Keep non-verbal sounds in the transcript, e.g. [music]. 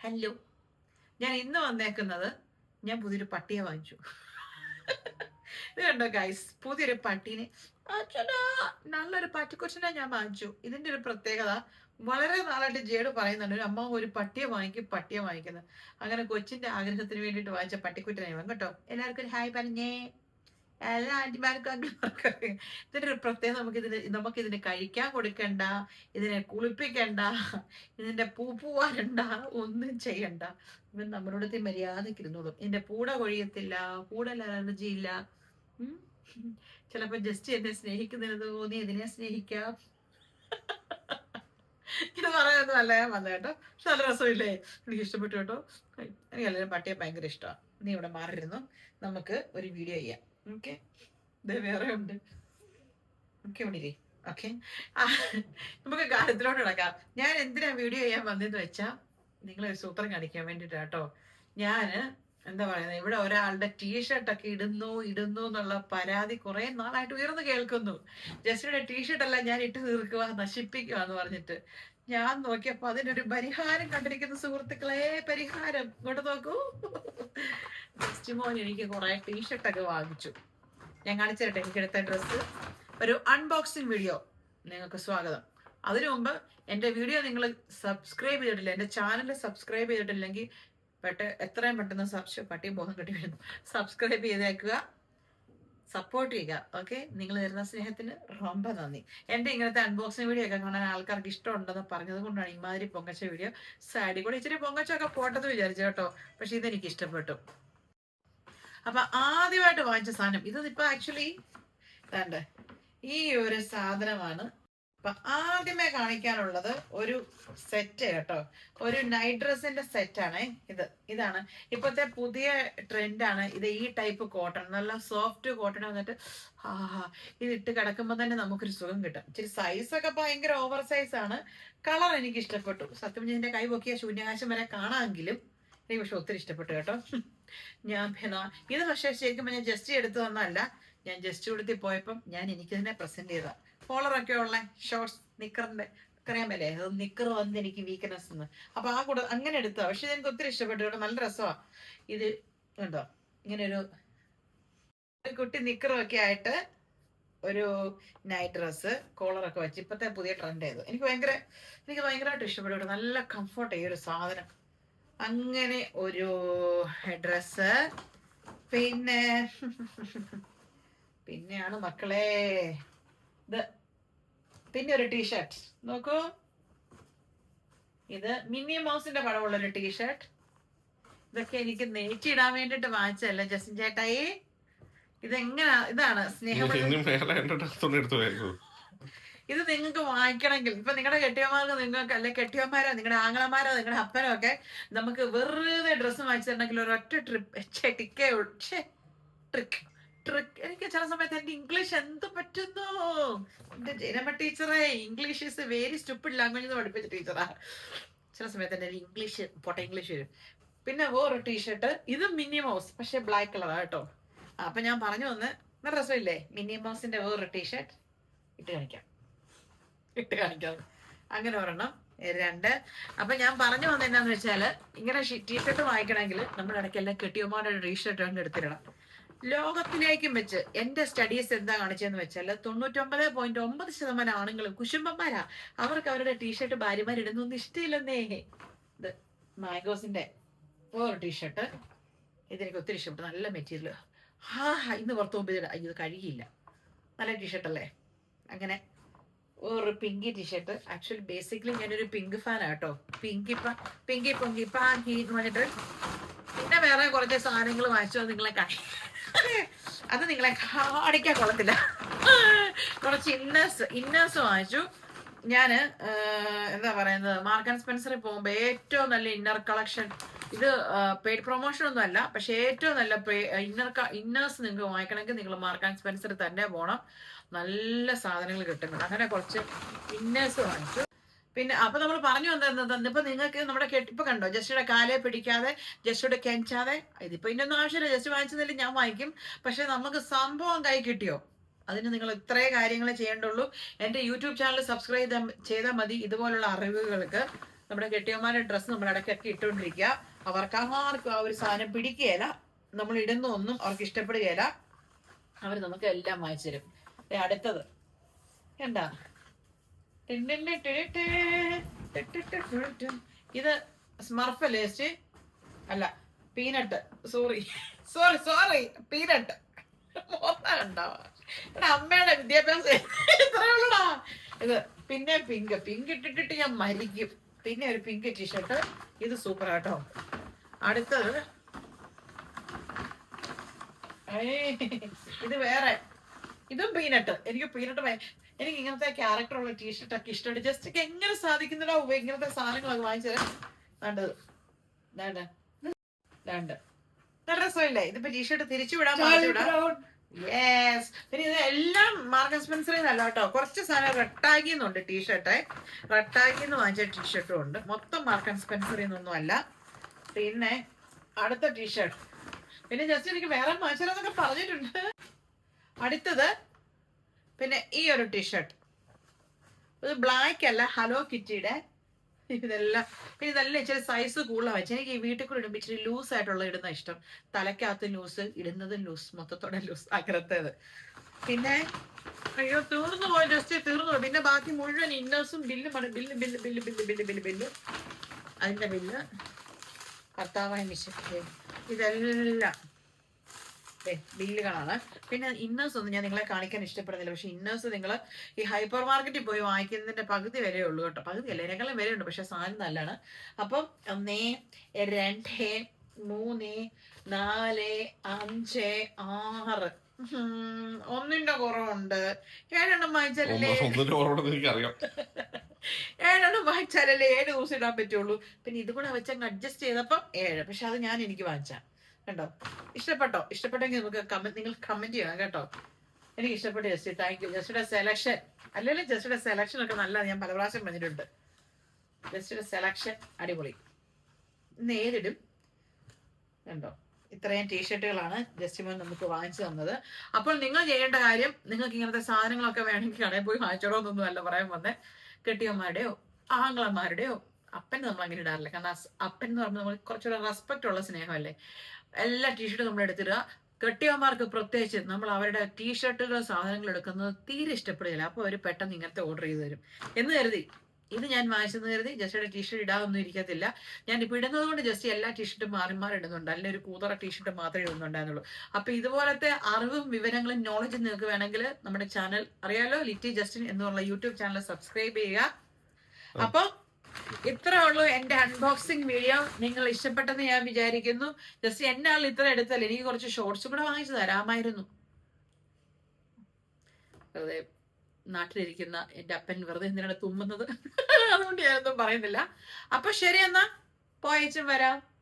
Hello ഞാൻ ഇന്ന് വന്നേക്കുന്നത് ഞാൻ പുതിയൊരു പട്ടിയെ വാങ്ങിച്ചു. ഇത് കണ്ടോ ഗൈസ് പുതിയൊരു പട്ടീനെ. നല്ലൊരു പട്ടിക്കൊച്ചിനെ ഞാൻ വാങ്ങിച്ചു. ഇതിന്റെ ഒരു പ്രത്യേകത വളരെ നാളായിട്ട് ജേഡ് പറയുന്നുണ്ട് ഒരു അമ്മ ഒരു പട്ടിയെ വാങ്ങിക്കും പട്ടിയെ വാങ്ങിക്കുന്നത് അങ്ങനെ കൊച്ചിന്റെ ആഗ്രഹത്തിന് വേണ്ടിയിട്ട് വാങ്ങിച്ച പട്ടിക്കുട്ടിനെ വാങ്ങും കേട്ടോ? എല്ലാവർക്കും ഒരു ഹായ് പറഞ്ഞേ. എല്ലാ ആന്റിമാർക്കും അങ്കിൾമാർക്കും. ഇതിന്റെ ഒരു പ്രത്യേകത നമുക്ക് ഇതിന് കഴിക്കാൻ കൊടുക്കണ്ട ഇതിനെ കുളിപ്പിക്കണ്ട ഇതിന്റെ പൂ പൂവാരണ്ട ഒന്നും ചെയ്യണ്ട. ഇവൻ നമ്മളോടത്തെ മര്യാദയ്ക്ക് ഇരുന്നോളും. ഇതിന്റെ പൂട കൊഴിയത്തില്ല പൂടൽ അലർജി ഇല്ല. ചിലപ്പോ ജസ്റ്റ് എന്നെ സ്നേഹിക്കുന്നതിന് തോന്നി ഇതിനെ സ്നേഹിക്കാം. ഇത് പറയാനൊന്നും അല്ല ഞാൻ വന്ന കേട്ടോ. പക്ഷെ നല്ല രസമില്ലേ? എനിക്ക് ഇഷ്ടപ്പെട്ടു കേട്ടോ. എനിക്ക് എല്ലാവരും പട്ടിയെ ഭയങ്കര ഇഷ്ടമാണ്. നീ ഇവിടെ മാറിയിരുന്നു? നമുക്ക് ഒരു വീഡിയോ ചെയ്യാം. ഓക്കെ വേറെ ഉണ്ട്. ഓക്കെ ഇവിടെ ഓക്കെ നമുക്ക് കാര്യത്തിലോട്ട് കിടക്കാം ഞാൻ എന്തിനാ വീഡിയോ ചെയ്യാൻ വന്നതെന്ന് വെച്ചാ നിങ്ങളെ ഒരു സൂത്രം കാണിക്കാൻ വേണ്ടിട്ട് കേട്ടോ ഞാൻ എന്താ പറയുന്നത് ഇവിടെ ഒരാളുടെ ടീഷർട്ട് ഒക്കെ ഇടുന്നു ഇടുന്നു എന്നുള്ള പരാതി കുറെ നാളായിട്ട് ഉയർന്നു കേൾക്കുന്നു. ജസ്റ്റിയുടെ ടീഷർട്ട് അല്ല ഞാൻ ഇട്ട് തീർക്കുക നശിപ്പിക്കുക എന്ന് പറഞ്ഞിട്ട്. ഞാൻ നോക്കിയപ്പോ അതിനൊരു പരിഹാരം കണ്ടിരിക്കുന്ന സുഹൃത്തുക്കളെ പരിഹാരം. ഇങ്ങോട്ട് നോക്കൂ. കൊച്ചുമോൻ എനിക്ക് കുറെ ടീഷർട്ടൊക്കെ വാങ്ങിച്ചു. ഞാൻ കാണിച്ചു എനിക്ക് എടുത്ത ഡ്രസ്സ് ഒരു അൺബോക്സിങ് വീഡിയോ നിങ്ങൾക്ക് സ്വാഗതം. അതിനു മുമ്പ് എന്റെ വീഡിയോ നിങ്ങൾ സബ്സ്ക്രൈബ് ചെയ്തിട്ടില്ല എന്റെ ചാനൽ സബ്സ്ക്രൈബ് ചെയ്തിട്ടില്ലെങ്കിൽ പെട്ട എത്രയും പെട്ടെന്ന് സബ്സ് പട്ടിയും ബോധം വരുന്നു സബ്സ്ക്രൈബ് ചെയ്തേക്കുക. സപ്പോർട്ട് ചെയ്യുക ഓക്കെ നിങ്ങൾ തരുന്ന സ്നേഹത്തിന് റൊമ്പ നന്ദി. എന്റെ ഇങ്ങനത്തെ അൺബോക്സിങ് വീഡിയോ ഒക്കെ കാണാൻ ആൾക്കാർക്ക് ഇഷ്ടമുണ്ടെന്ന് പറഞ്ഞത് കൊണ്ടാണ് ഇമാതിരി പൊങ്കച്ച വീഡിയോ സൈഡിൽ കൂടെ ഇച്ചിരി പൊങ്കച്ചൊക്കെ പോട്ടെന്ന് വിചാരിച്ചു കേട്ടോ. പക്ഷെ ഇതെനിക്ക് ഇഷ്ടപ്പെട്ടു. അപ്പൊ ആദ്യമായിട്ട് വാങ്ങിച്ച സാധനം ഇത് ഇപ്പൊ ആക്ച്വലി വേണ്ട ഈ ഒരു സാധനമാണ്. അപ്പൊ ആദ്യമേ കാണിക്കാനുള്ളത് ഒരു സെറ്റ് കേട്ടോ. ഒരു നൈറ്റ് ഡ്രസ്സിന്റെ സെറ്റാണ് ഇത്. ഇതാണ്. ഇപ്പോഴത്തെ പുതിയ ട്രെൻഡാണ് ഇത് ഈ ടൈപ്പ് കോട്ടൺ നല്ല സോഫ്റ്റ് കോട്ടൺ വന്നിട്ട് ആഹാ ഇത് ഇട്ട് കിടക്കുമ്പോൾ തന്നെ നമുക്കൊരു സുഖം കിട്ടും. ഇച്ചിരി സൈസൊക്കെ ഭയങ്കര ഓവർ സൈസ് ആണ്. കളർ എനിക്ക് ഇഷ്ടപ്പെട്ടു. സത്യം എന്റെ കൈ പൊക്കിയ ശൂന്യകാശം വരെ കാണാമെങ്കിലും എനിക്ക് പക്ഷെ ഒത്തിരി ഇഷ്ടപ്പെട്ടു കേട്ടോ. ഞാൻ പിന്നെ ഇത് പക്ഷേ ശരിക്കും ഞാൻ ജസ്റ്റ് എടുത്തു വന്നതല്ല. ഞാൻ ജസ്റ്റ് കൊടുത്തി പോയപ്പം ഞാൻ എനിക്ക് തന്നെ പ്രസന്റ് ചെയ്ത കോളറൊക്കെ ഉള്ള ഷോർട്സ് നിക്കറിന്റെ മേലേ അത് നിക്കർ വന്ന് എനിക്ക് വീക്ക്നെസ് എന്ന് അപ്പൊ ആ കൂടെ അങ്ങനെ എടുത്തു പക്ഷെ എനിക്ക് ഒത്തിരി ഇഷ്ടപ്പെട്ടു. നല്ല രസമാണ് ഇത് ഉണ്ടോ ഇങ്ങനെ ഒരു കുട്ടി നിക്കറും ഒക്കെ ആയിട്ട് ഒരു നൈറ്റ് ഡ്രസ്സ് കോളറൊക്കെ വെച്ച് ഇപ്പത്തെ പുതിയ ട്രെൻഡ് ചെയ്തു. എനിക്ക് ഭയങ്കര എനിക്ക് ഭയങ്കരമായിട്ട് ഇഷ്ടപ്പെട്ടു. നല്ല കംഫർട്ട് ഈ ഒരു സാധനം. അങ്ങനെ ഒരു ഡ്രസ്സ് പിന്നെ [laughs] പിന്നെയാണ് മക്കളെ ഇത് പിന്നെ ഒരു ടീഷർട്ട് നോക്കൂ. ഇത് മിന്നി മൗസിന്റെ പടമുള്ള ഒരു ടീഷർട്ട് ഇതൊക്കെ എനിക്ക് നെയ്റ്റിടാൻ വേണ്ടിട്ട് വാങ്ങിച്ചല്ല ജസ്റ്റിൻ ചേട്ടായി? ഇതെങ്ങനെ ഇതാണ് സ്നേഹം ഇത് നിങ്ങൾക്ക് വാങ്ങിക്കണമെങ്കിൽ ഇപ്പൊ നിങ്ങളുടെ കെട്ടിയമാർക്ക് നിങ്ങൾക്ക് അല്ലെ കെട്ടിയമാരോ നിങ്ങളുടെ ആങ്ങളമാരോ നിങ്ങളുടെ അപ്പനോ ഒക്കെ നമുക്ക് വെറുതെ ഡ്രസ്സ് വാങ്ങിച്ചു തരണമെങ്കിൽ ഒരൊറ്റ ട്രിപ്പ് ടിക്കേ ട്രിക്ക് ട്രിക്ക് എനിക്ക് ചില സമയത്ത് എന്റെ ഇംഗ്ലീഷ് എന്ത് പറ്റുന്നു? എന്റെ ജനമ ടീച്ചറെ English is very stupid language എന്ന് പഠിപ്പിച്ച ടീച്ചറാ. ചില സമയത്ത് എന്റെ ഇംഗ്ലീഷ് പൊട്ട ഇംഗ്ലീഷ് വരും. പിന്നെ വേറൊരു ടീഷർട്ട് ഇത് മിനി മൗസ് പക്ഷെ ബ്ലാക്ക് കളറാ കേട്ടോ. അപ്പൊ ഞാൻ പറഞ്ഞു വന്ന് നല്ല രസമില്ലേ മിനി മൗസിന്റെ വേറൊരു ടീഷർട്ട് ഇട്ട് കാണിക്കാം. ഇട്ട് കാണിക്കാം. അങ്ങനെ ഒരെണ്ണം രണ്ട്. അപ്പൊ ഞാൻ പറഞ്ഞു വന്ന എന്താന്ന് വെച്ചാൽ ഇങ്ങനെ ടീഷർട്ട് വാങ്ങിക്കണമെങ്കിൽ നമ്മൾ ഇടയ്ക്ക് എല്ലാം കെട്ടിയമാരുടെ ടീഷർട്ട് കൊണ്ട് എടുത്തിടണം. ലോകത്തിലേക്കും വെച്ച് എന്റെ സ്റ്റഡീസ് എന്താ കാണിച്ചതെന്ന് വെച്ചാൽ തൊണ്ണൂറ്റൊമ്പത് പോയിന്റ് ഒമ്പത് ശതമാനം ആണുങ്ങളും കുശുംബന്മാരാ. അവർക്ക് അവരുടെ ടീഷർട്ട് ഭാര്യമാർ ഇടുന്നൊന്നും ഇഷ്ടമില്ലെന്നേ. ഇത് മാഗോസിന്റെ വേറെ ടീഷർട്ട് ഇതെനിക്ക് ഒത്തിരി ഇഷ്ടപ്പെട്ടു. നല്ല മെറ്റീരിയൽ. ഹാ ഇന്ന് പുറത്ത് പോകുമ്പോൾ ഇത് കഴുകിയില്ല നല്ല ടീഷർട്ടല്ലേ അങ്ങനെ. ഒരു പിങ്കി ടീഷർട്ട് ആക്ച്വലി ബേസിക്കലി ഞാനൊരു പിങ്ക് ഫാൻ ആട്ടോ പിങ്കി പിങ്കി പൊങ്കി പാങ്കി എന്ന് പറഞ്ഞിട്ട് പിന്നെ വേറെ കുറച്ച് സാധനങ്ങൾ വാങ്ങിച്ചു. നിങ്ങളെ [laughs] അത് നിങ്ങളെ കാണിക്കാൻ കൊള്ളത്തില്ല. [laughs] കുറച്ച് ഇന്നേഴ്സ് ഇന്നേഴ്സ് വാങ്ങിച്ചു. ആഹ്, എന്താ പറയുന്നത്? മാർക്ക് ആൻഡ് സ്പെൻസറിൽ പോകുമ്പോൾ ഏറ്റവും നല്ല ഇന്നർ കളക്ഷൻ ഇത് പെയ്ഡ് പ്രൊമോഷൻ ഒന്നും അല്ല പക്ഷെ ഏറ്റവും നല്ല ഇന്നർ ഇന്നേഴ്സ് നിങ്ങൾക്ക് വാങ്ങിക്കണമെങ്കിൽ നിങ്ങൾ മാർക്ക് ആൻഡ് സ്പെൻസർ തന്നെ പോകണം നല്ല സാധനങ്ങൾ കിട്ടുന്നുണ്ട്. അങ്ങനെ കുറച്ച് ഇന്നേഴ്സ് വാങ്ങിച്ചു. പിന്നെ അപ്പൊ നമ്മൾ പറഞ്ഞു വന്നത് ഇപ്പൊ നിങ്ങൾക്ക് നമ്മുടെ കെട്ടിപ്പ് കണ്ടോ? ജസ്റ്റിയുടെ കാലെ പിടിക്കാതെ ജസ്റ്റിയുടെ കെഞ്ചാതെ. ഇതിപ്പോ ഇന്നൊന്നും ആവശ്യമില്ല ജസ്റ്റ് വാങ്ങിച്ചതിൽ ഞാൻ വാങ്ങിക്കും. പക്ഷെ നമുക്ക് സംഭവം കൈ കിട്ടിയോ? അതിന് നിങ്ങൾ ഇത്രേ കാര്യങ്ങൾ ചെയ്യേണ്ടുള്ളൂ. എന്റെ യൂട്യൂബ് ചാനൽ സബ്സ്ക്രൈബ് ചെയ്താൽ മതി. ഇതുപോലുള്ള അറിവുകൾക്ക് നമ്മുടെ കെട്ടിയന്മാരുടെ ഡ്രസ്സ് നമ്മൾ ഇടയ്ക്കൊക്കെ ഇട്ടുകൊണ്ടിരിക്കുക. അവർക്ക് ആർക്കും ആ ഒരു സാധനം പിടിക്കുകയില്ല. നമ്മൾ ഇടുന്ന ഒന്നും അവർക്ക് ഇഷ്ടപ്പെടുകയില്ല. അവർ നമുക്ക് എല്ലാം വാങ്ങിച്ചു തരും. അടുത്തത്. എന്താ ഇത് സ്മർഫ് ലേസ്റ്റ് അല്ല peanut. Sorry. Sorry sorry. Peanut. എടാ അമ്മയുടെ വിദ്യാഭ്യാസം ഇത് പിന്നെ പിങ്ക്. പിങ്ക് ഇട്ടിട്ടിട്ട് ഞാൻ മരിക്കും. പിന്നെ ഒരു പിങ്ക് ടീഷർട്ട്. ഇത് സൂപ്പർ ആട്ടോ അടുത്തത്. ഇത് വേറെ. ഇതും പീനട്ട് എനിക്ക് പീനട്ട് എനിക്ക് ഇങ്ങനത്തെ ക്യാരക്ടർ ഉള്ള ടീഷർട്ട് ഒക്കെ ഇഷ്ടമുണ്ട് ജസ്റ്റ് ഒക്കെ എങ്ങനെ സാധിക്കുന്നില്ല ഇങ്ങനത്തെ സാധനങ്ങളൊക്കെ വാങ്ങിച്ചു തരാം വേണ്ടത് വേണ്ട. വേണ്ട. നല്ല രസമില്ലേ? ഇതിപ്പോ ടീഷർട്ട് തിരിച്ചു വിടാൻ യെസ് പിന്നെ ഇത് എല്ലാം മാർക്കൻ സ്പെൻസറിൽ നിന്നല്ല കേട്ടോ. കുറച്ച് സാധനം റെട്ടാഗിന്നുണ്ട് ടീഷർട്ടെ ടീഷർട്ട് റെട്ടാഗി വാങ്ങിച്ച ടീഷർട്ടും ഉണ്ട്. മൊത്തം മാർക്കൻ സ്പെൻസറിൽ നിന്നൊന്നും അല്ല. പിന്നെ അടുത്ത ടീഷർട്ട് പിന്നെ ജസ്റ്റ് എനിക്ക് വേറെ വാങ്ങിച്ചാലൊക്കെ പറഞ്ഞിട്ടുണ്ട്. അടുത്തത് പിന്നെ ഈ ഒരു ടീഷർട്ട് ഇത് ബ്ലാക്ക് അല്ല ഹലോ കിറ്റിയുടെ ഇതെല്ലാം പിന്നെ ഇതെല്ലാം ഇച്ചിരി സൈസ് കൂടുതലാണ് വെച്ചാൽ എനിക്ക് ഈ വീട്ടിൽ കൂടെ ഇടുമ്പോൾ ഇച്ചിരി ലൂസ് ആയിട്ടുള്ള ഇടുന്ന ഇഷ്ടം. തലക്കകത്ത് ലൂസ് ഇടുന്നതും ലൂസ് മൊത്തത്തോടെ ലൂസ് അങ്ങനത്തേത് പിന്നെ അയ്യോ തീർന്നു പോയി ജസ്റ്റ് തീർന്നു പോയി. പിന്നെ ബാക്കി മുഴുവൻ ഇന്നേഴ്സും ബില്ലും bill bill bill bill bill bill bill അതിന്റെ ബില്ല് കർത്താവായ മിശക്കേ ഇതെല്ലാം ബില്ലുകളാണ്. പിന്നെ ഇന്നേഴ്സ് ഒന്നും ഞാൻ നിങ്ങളെ കാണിക്കാൻ ഇഷ്ടപ്പെടുന്നില്ല. പക്ഷെ ഇന്നേഴ്സ് നിങ്ങൾ ഈ ഹൈപ്പർ മാർക്കറ്റിൽ പോയി വാങ്ങിക്കുന്നതിന്റെ പകുതി വിലയേ ഉള്ളൂ കേട്ടോ. പകുതി അല്ല ഇതിനേക്കാളും വിലയുണ്ട് പക്ഷെ സാധനം നല്ലതാണ്. അപ്പം ഒന്നേ രണ്ട് മൂന്ന് നാല് അഞ്ച് ആറ് ഒന്നിന്റെ കുറവുണ്ട്. ഏഴെണ്ണം വായിച്ചാലല്ലേ? എനിക്കറിയാം. ഏഴെണ്ണം വായിച്ചാലല്ലേ ഏഴ് ദിവസം ഇടാൻ പറ്റുള്ളൂ. പിന്നെ ഇത് കൂടെ വെച്ചങ്ങ് അഡ്ജസ്റ്റ് ചെയ്തപ്പം ഏഴ്. പക്ഷെ അത് ഞാൻ എനിക്ക് വാങ്ങിച്ച. കേട്ടോ ഇഷ്ടപ്പെട്ടോ? ഇഷ്ടപ്പെട്ടെങ്കിൽ നമുക്ക് കമന്റ് നിങ്ങൾ കമന്റ് ചെയ്യണം കേട്ടോ. എനിക്ക് ഇഷ്ടപ്പെട്ടു ജസ്റ്റ്. താങ്ക് യു ജസ്റ്റിയുടെ സെലക്ഷൻ അല്ലെങ്കിൽ ജസ്റ്റിയുടെ സെലക്ഷൻ ഒക്കെ നല്ല ഞാൻ പല പ്രാവശ്യം പറഞ്ഞിട്ടുണ്ട്. ജസ്റ്റിയുടെ സെലക്ഷൻ അടിപൊളി. ഇന്ന് ഏതിടും? കണ്ടോ? ഇത്രയും ടീഷർട്ടുകളാണ് ജസ്റ്റിമോൻ നമുക്ക് വാങ്ങിച്ചു തന്നത്. അപ്പോൾ നിങ്ങൾ ചെയ്യേണ്ട കാര്യം നിങ്ങൾക്ക് ഇങ്ങനത്തെ സാധനങ്ങളൊക്കെ വേണമെങ്കിൽ കടയിൽ പോയി വാങ്ങിച്ചോളൂ അല്ല പറയാൻ വന്നേ. കെട്ടിയന്മാരുടെയോ ആങ്ങളമാരുടെയോ അപ്പൻ നമ്മൾ അങ്ങനെ ഇടാറില്ല. കാരണം അപ്പൻ എന്ന് പറയുമ്പോൾ നമ്മൾ കുറച്ചുകൂടെ റെസ്പെക്റ്റ് ഉള്ള സ്നേഹമല്ലേ? എല്ലാ ടീഷർട്ടും നമ്മൾ എടുത്തിടുക. കെട്ടിയന്മാർക്ക് പ്രത്യേകിച്ച് നമ്മൾ അവരുടെ ടീഷർട്ടുകൾ സാധനങ്ങൾ എടുക്കുന്നത് തീരെ ഇഷ്ടപ്പെടുകയില്ല അപ്പോൾ അവർ പെട്ടെന്ന് ഇങ്ങനത്തെ ഓർഡർ ചെയ്തു തരും. എന്ന് കരുതി. ഇത് ഞാൻ വാങ്ങിച്ചെന്ന് കരുതി ജസ്റ്റിയുടെ ടീഷർട്ട് ഇടാതൊന്നും ഇരിക്കത്തില്ല. ഞാൻ ഇപ്പോൾ ഇടുന്നത് കൊണ്ട് ജസ്റ്റ് എല്ലാ ടീഷർട്ടും മാറി മാറി ഇടുന്നുണ്ട്. അല്ലെങ്കിൽ ഒരു കൂതറ ടീഷർട്ട് മാത്രമേ ഇടുന്നുണ്ടായിരുന്നുള്ളൂ. അപ്പൊ ഇതുപോലത്തെ അറിവും വിവരങ്ങളും നോളജും നിങ്ങൾക്ക് വേണമെങ്കിൽ നമ്മുടെ ചാനൽ അറിയാലോ ലിറ്റി ജസ്റ്റിൻ എന്നുള്ള യൂട്യൂബ് ചാനൽ സബ്സ്ക്രൈബ് ചെയ്യുക. അപ്പൊ ഇത്രേ ഉള്ളൂ എന്റെ അൺബോക്സിംഗ് വീഡിയോ നിങ്ങൾ ഇഷ്ടപ്പെട്ടെന്ന് ഞാൻ വിചാരിക്കുന്നു. ജസ്റ്റ് എന്നെ ആൾ ഇത്ര എടുത്താൽ എനിക്ക് കുറച്ച് ഷോർട്സ് കൂടെ വാങ്ങിച്ചു തരാമായിരുന്നു. നാട്ടിലിരിക്കുന്ന എന്റെ അപ്പൻ വെറുതെ എന്തിനാണ് തുമ്മുന്നത്? അതുകൊണ്ട് ഞാനൊന്നും പറയുന്നില്ല. അപ്പൊ ശരി എന്നാ. പോയച്ചും വരാം.